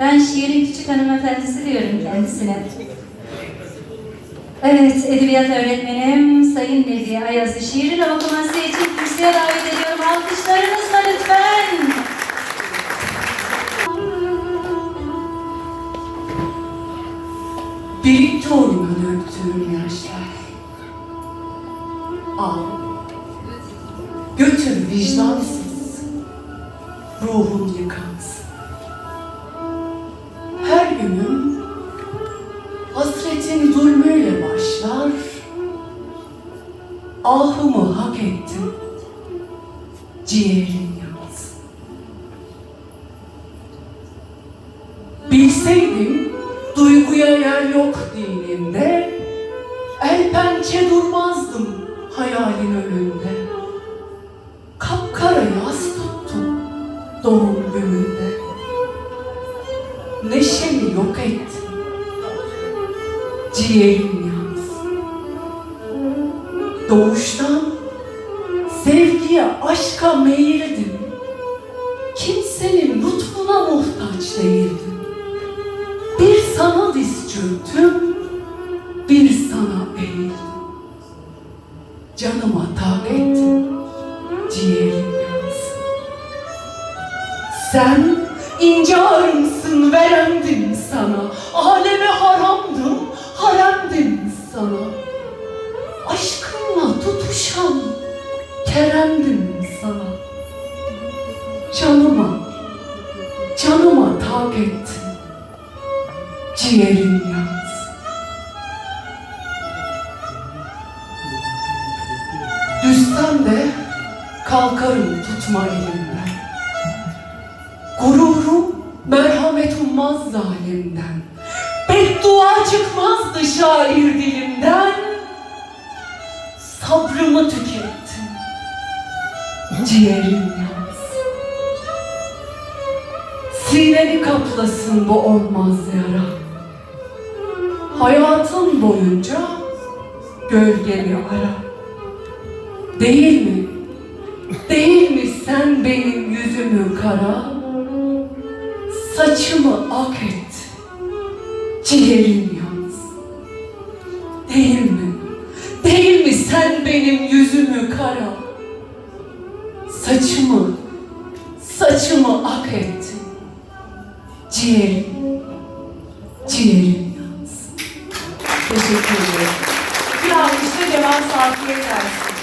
Ben şiirin küçük hanımefendisi diyorum kendisine. Evet, edebiyat öğretmenim Sayın Nezihe Ayaz'ı şiirin okuması için kürsüye davet ediyorum. Alkışlarınızla lütfen. Birlikte uğruna döktüğüm yaşlar. Al. Götür vicdansız. Ruhum yıkansın. Her günüm hasretin zulmüyle başlar. Ahımı hak ettim. Ciğerim yansın. Bilseydim duyguya yer yok dinimde, el pençe durmazdım hayalin önünde. Doğum gününde. Neşemi yok ettim, ciğerim yansın. Doğuştan sevgiye, aşka meyildim. Kimsenin lütfuna muhtaç değildim. Bir sana diz çöktüm, bir sana eğildim. Canıma tak ettim, ciğerim. Sen ince arımsın, veremdim sana. Aleme haramdım, haremdim sana. Aşkınla tutuşan, keremdim sana. Canıma, canıma tak ettim ciğerim yansın. Düşsem de kalkarım tutma elimden. Ummaz zalimden. Beddua çıkmazdı şair dilimden. Sabrımı tükettim. Ciğerim yansın. Sineni kaplasın bu olmaz yara. Hayatın boyunca gölgemi ara. Değil mi? Değil mi sen benim yüzümü kara? Saçımı ak et. Ciğerim yansın. Değil mi? Değil mi sen benim yüzümü kara? Saçımı, saçımı ak et. Ciğerim, ciğerim yansın. Teşekkür ederim. Bir alkışla Cemal Saki'ye gelsin.